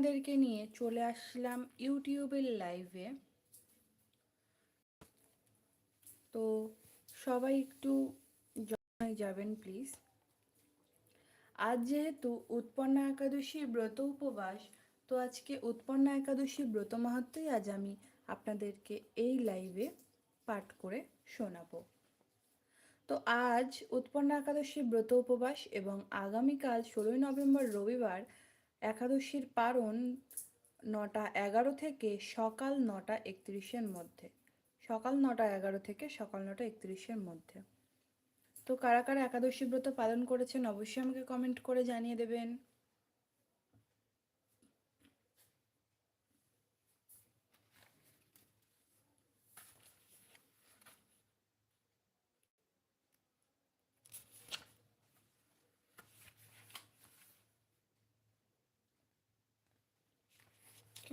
আপনাদেরকে নিয়ে চলে আসলাম ইউটিউবের লাইভে। তো সবাই একটু জয় যাবেন প্লিজ আজ যেহেতু উৎপন্না একাদশীর ব্রত উপবাস, তো আজকে উৎপন্না একাদশীর ব্রত মাহাত্মই আজ আমি আপনাদেরকে এই লাইভে পাঠ করে শোনাবো। তো আজ উৎপন্না একাদশীর ব্রত উপবাস এবং আগামীকাল ষোলোই নভেম্বর রবিবার একাদশীর পারণ নটা এগারো থেকে সকাল নটা একত্রিশের মধ্যে। সকাল নটা এগারো থেকে সকাল নটা একত্রিশের মধ্যে। তো কারা কারা একাদশী ব্রত পালন করেছেন অবশ্যই আমাকে কমেন্ট করে জানিয়ে দেবেন।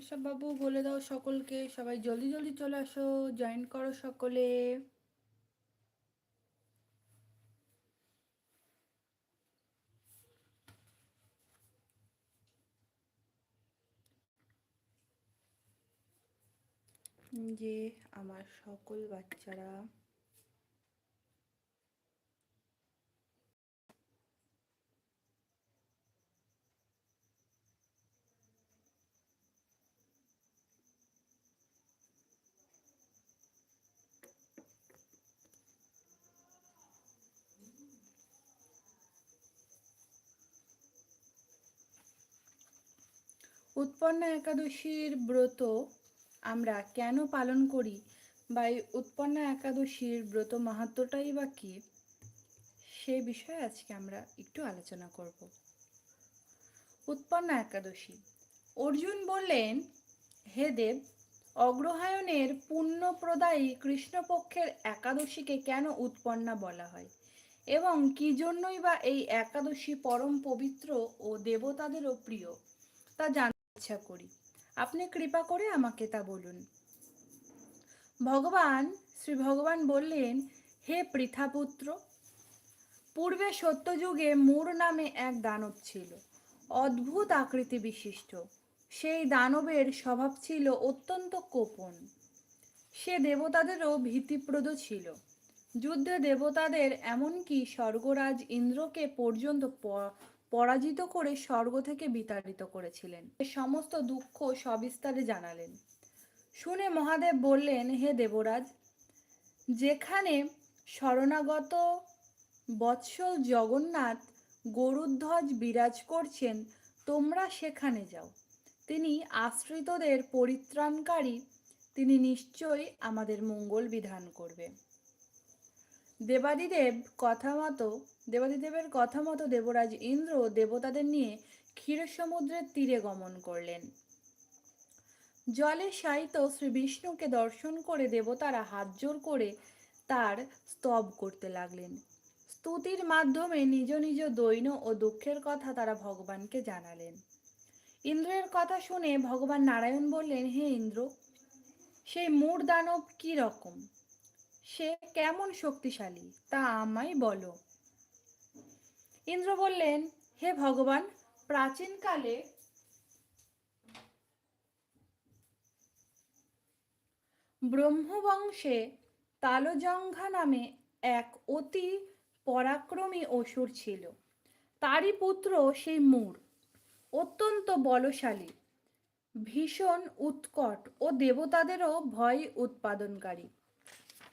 কেশব বাবু বলে দাও সকলকে। সবাই জলদি জলদি চলে আসো। জয়েন করো সকলে। যে আমার সকল বাচ্চারা উৎপন্না একাদশীর ব্রত আমরা কেন পালন করি বা এই উৎপন্না একাদশীর ব্রত মাহাত্মটাই বা কী? সে বিষয়ে আজকে আমরা একটু আলোচনা করব। উৎপন্না একাদশী। অর্জুন বললেন, হে দেব, অগ্রহায়ণের পুণ্যপ্রদায়ী কৃষ্ণপক্ষের একাদশীকে কেন উৎপন্না বলা হয়? এবং কি জন্যই বা এই একাদশী পরম পবিত্র ও দেবতাদেরও প্রিয়? তা জানতে ইচ্ছা করি। আপনি কৃপা করে আমাকে তা বলুন। ভগবান, শ্রী ভগবান বললেন, হে পৃথাপুত্র, পূর্বে সত্যযুগে মূর নামে এক দানব ছিল, অদ্ভুত আকৃতি বিশিষ্ট। সেই দানবের স্বভাব ছিল অত্যন্ত কোপন। সে দেবতাদেরও ভীতিপ্রদ ছিল। যুদ্ধে দেবতাদের এমনকি স্বর্গরাজ ইন্দ্রকে পর্যন্ত পরাজিত করে স্বর্গ থেকে বিতাড়িত করেছিলেন। সমস্ত দুঃখ সবিস্তারে জানালেন। শুনে মহাদেব বললেন, হে দেবরাজ, যেখানে শরণাগত বৎসল জগন্নাথ গরুধ্বজ বিরাজ করছেন, তোমরা সেখানে যাও। তিনি আশ্রিতদের পরিত্রাণকারী, তিনি নিশ্চয়ই আমাদের মঙ্গল বিধান করবে দেবাদিদেব কথা মতো, দেবাদিদেবের কথা মতো দেবরাজ ইন্দ্র দেবতাদের নিয়ে ক্ষীর সমুদ্রের তীরে গমন করলেন। জলে শায়িত শ্রী বিষ্ণুকে দর্শন করে দেবতারা হাত জোর করে তার স্তব করতে লাগলেন। স্তুতির মাধ্যমে নিজ নিজ দৈন ও দুঃখের কথা তারা ভগবানকে জানালেন। ইন্দ্রের কথা শুনে ভগবান নারায়ণ বললেন, হে ইন্দ্র, সেই মূর দানব কি রকম? সে কেমন শক্তিশালী, তা আমায় বলো। ইন্দ্র বললেন, হে ভগবান, প্রাচীনকালে ব্রহ্মবংশে তালজঙ্ঘা নামে এক অতি পরাক্রমী অসুর ছিল। তারই পুত্র সেই মূর, অত্যন্ত বলশালী, ভীষণ উৎকট ও দেবতাদেরও ভয় উৎপাদনকারী।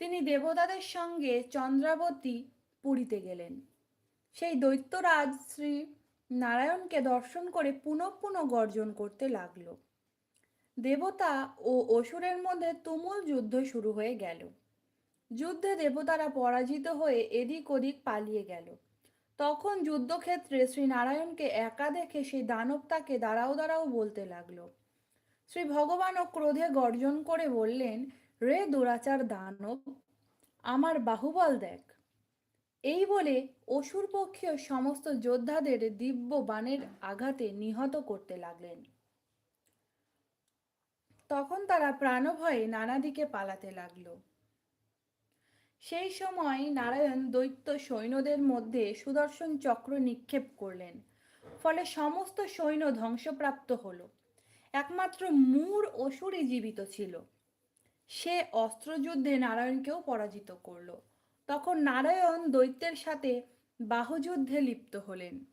তিনি দেবতাদের সঙ্গে চন্দ্রাবতী পুরীতে গেলেন। সেই দৈত্যরাজ শ্রী নারায়ণকে দর্শন করে পুনঃ পুনঃ গর্জন করতে লাগল। দেবতা ও অসুরের মধ্যে তুমুল যুদ্ধ শুরু হয়ে গেল। যুদ্ধে দেবতারা পরাজিত হয়ে এদিক ওদিক পালিয়ে গেল। তখন যুদ্ধক্ষেত্রে শ্রী নারায়ণকে একা দেখে সেই দানব তাকে দাঁড়াও দাঁড়াও বলতে লাগল। শ্রী ভগবানও ক্রোধে গর্জন করে বললেন রে দুরাচার দানব, আমার বাহুবল দেখ। এই বলে অসুর পক্ষীয় সমস্ত যোদ্ধাদের দিব্য বাণের আঘাতে নিহত করতে লাগলেন। তখন তারা প্রাণভয়ে নানা দিকে পালাতে লাগল। সেই সময় নারায়ণ দৈত্য সৈন্যদের মধ্যে সুদর্শন চক্র নিক্ষেপ করলেন, ফলে সমস্ত সৈন্য ধ্বংসপ্রাপ্ত হলো। একমাত্র মূর অসুরই জীবিত ছিল। সে অস্ত্রযুদ্ধে নারায়ণকেও পরাজিত করল। তখন নারায়ণ দৈত্যের সাথে বাহুযুদ্ধে লিপ্ত হলেন।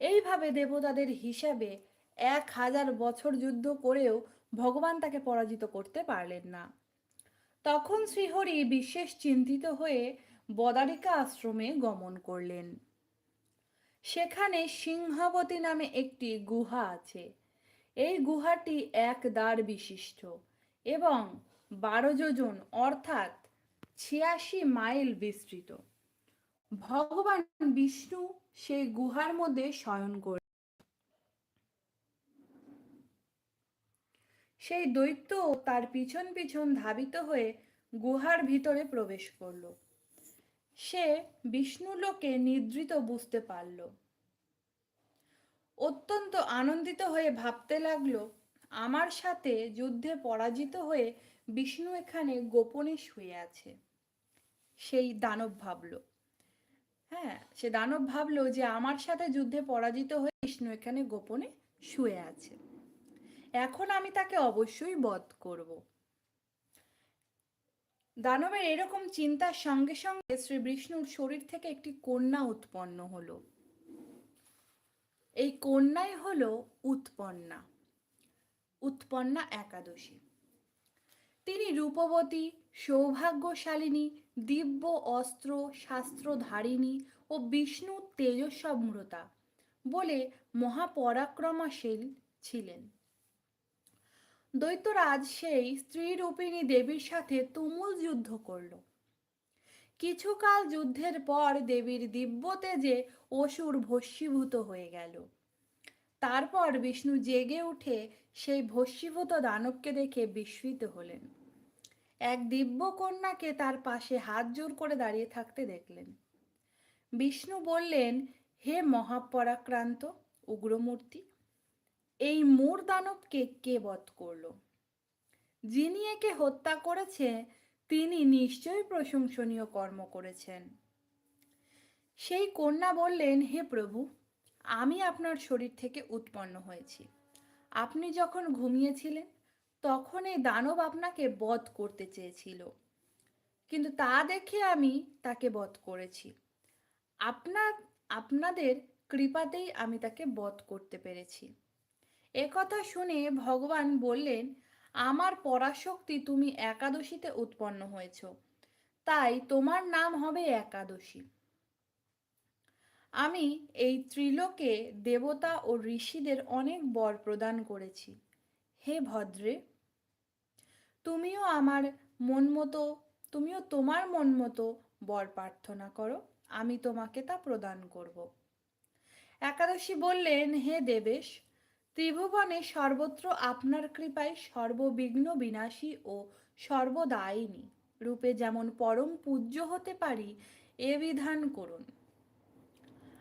এইভাবে দেবতাদের হিসাবে এক হাজার বছর যুদ্ধ করেও ভগবান তাকে পরাজিত করতে পারলেন না। তখন শ্রীহরি বিশেষ চিন্তিত হয়ে বদারিকা আশ্রমে গমন করলেন। সেখানে সিংহাবতী নামে একটি গুহা আছে। এই গুহাটি এক দ্বার বিশিষ্ট। এবং বারো যোজন, অর্থাৎ ছিয়াশি মাইল বিস্তৃত। ভগবান বিষ্ণু সেই গুহার মধ্যে শয়ন করে সেই দৈত্য তার পিছন পিছন ধাবিত হয়ে গুহার ভিতরে প্রবেশ করল। সে বিষ্ণুলোকে নিদ্রিত বুঝতে পারল। অত্যন্ত আনন্দিত হয়ে ভাবতে লাগল আমার সাথে যুদ্ধে পরাজিত হয়ে বিষ্ণু এখানে গোপনে শুয়ে আছে। সেই দানব ভাবল। হ্যাঁ সে দানব ভাবলো যে আমার সাথে যুদ্ধে পরাজিত হয়ে বিষ্ণু এখানে গোপনে শুয়ে আছে। এখন আমি তাকে অবশ্যই বধ করব। দানবের এরকম চিন্তার সঙ্গে সঙ্গে শ্রী বিষ্ণুর শরীর থেকে একটি কন্যা উৎপন্ন হলো। এই কন্যাই হলো উৎপন্না। উৎপন্না একাদশী। তিনি রূপবতী, সৌভাগ্যশালিনী, দিব্য অস্ত্র, শাস্ত্রধারিণী ও বিষ্ণু তেজস্বমৃতা বলে মহাপরাক্রমাশীল ছিলেন। দৈত্যরাজ সেই স্ত্রীরূপিণী দেবীর সাথে তুমুল যুদ্ধ করল। কিছুকাল যুদ্ধের পর দেবীর দিব্য তেজে অসুর ভস্মীভূত হয়ে গেল। তারপর বিষ্ণু জেগে উঠে সেই ভস্মীভূত দানবকে দেখে বিস্মিত হলেন। এক দিব্য কন্যাকে তার পাশে হাত জোর করে দাঁড়িয়ে থাকতে দেখলেন। বিষ্ণু বললেন, হে মহাপরাক্রান্ত উগ্রমূর্তি, এই মূর দানবকে কে বধ করল? যিনি একে হত্যা করেছে, তিনি নিশ্চয়ই প্রশংসনীয় কর্ম করেছেন। সেই কন্যা বললেন, হে প্রভু আমি আপনার শরীর থেকে উৎপন্ন হয়েছি। আপনি যখন ঘুমিয়েছিলেন, তখন এই দানব আপনাকে বধ করতে চেয়েছিল। কিন্তু তা দেখে আমি তাকে বধ করেছি। আপনার আপনাদের কৃপাতেই আমি তাকে বধ করতে পেরেছি। একথা শুনে ভগবান বললেন, আমার পরাশক্তি তুমি একাদশীতে উৎপন্ন হয়েছ। তাই তোমার নাম হবে একাদশী। আমি এই ত্রিলোকে দেবতা ও ঋষিদের অনেক বর প্রদান করেছি। হে ভদ্রে, তুমিও আমার মন মতো, তুমিও তোমার মন মতো বর প্রার্থনা করো, আমি তোমাকে তা প্রদান করব। একাদশী বললেন, হে দেবেশ, ত্রিভুবনে সর্বত্র আপনার কৃপায় সর্ববিঘ্ন বিনাশী ও সর্বদায়িনী রূপে যেমন পরম পূজ্য হতে পারি, এ বিধান করুন।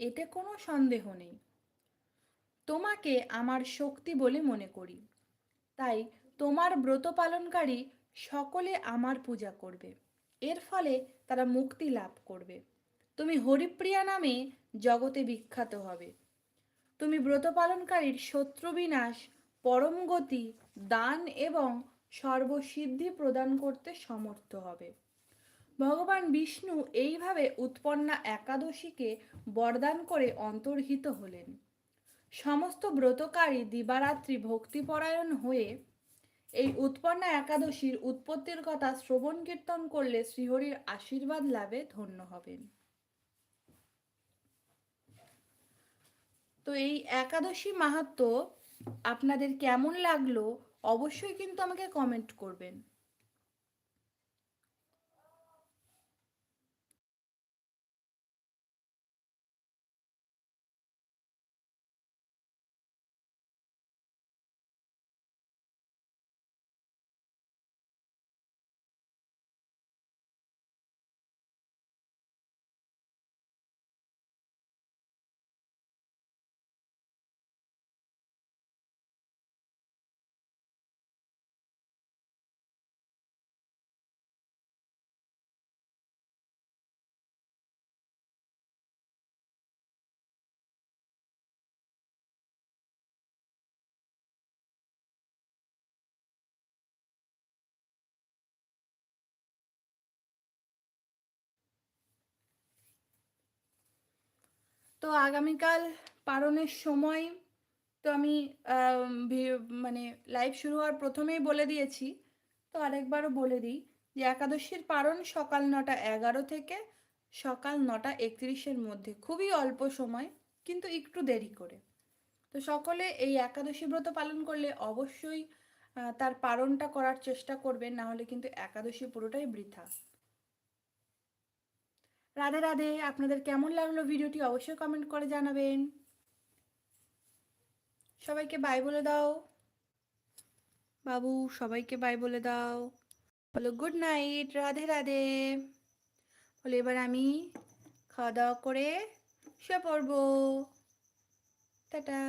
এতে কোনো সন্দেহ নেই। তোমাকে আমার শক্তি বলে মনে করি। তাই তোমার ব্রত পালনকারী সকলে আমার পূজা করবে। এর ফলে তারা মুক্তি লাভ করবে। তুমি হরিপ্রিয়া নামে জগতে বিখ্যাত হবে। তুমি ব্রত পালনকারীর শত্রু বিনাশ, পরম গতি, দান এবং সর্বসিদ্ধি প্রদান করতে সমর্থ হবে। ভগবান বিষ্ণু এইভাবে উৎপন্না একাদশীকে বরদান করে অন্তর্হিত হলেন। সমস্ত ব্রতকারী দিবারাত্রি ভক্তিপরায়ণ হয়ে এই উৎপন্না একাদশীর উৎপত্তির কথা শ্রবণ কীর্তন করলে শ্রীহরির আশীর্বাদ লাভে ধন্য হবেন। তো এই একাদশী মাহাত্ম আপনাদের কেমন লাগল অবশ্যই কিন্তু আমাকে কমেন্ট করবেন। তো আগামীকাল পারণের সময় তো আমি মানে লাইভ শুরু হওয়ার প্রথমেই বলে দিয়েছি। তো আরেকবারও বলে দিই যে একাদশীর পারণ সকাল নটা এগারো থেকে সকাল নটা একত্রিশের মধ্যে। খুবই অল্প সময়, কিন্তু একটু দেরি করে। তো সকলে এই একাদশী ব্রত পালন করলে অবশ্যই তার পারণটা করার চেষ্টা করবেন না হলে কিন্তু একাদশী পুরোটাই বৃথা। রাধে রাধে, আপনাদের কেমন লাগল ভিডিওটি অবশ্যই কমেন্ট করে জানাবেন। সবাইকে বাই বলে দাও। বাবু, সবাইকে বাই বলে দাও। বলো গুড নাইট রাধে রাধে। বলে, এবার আমি খাওয়া দাওয়া করে শুয়ে পড়ব। টাটা।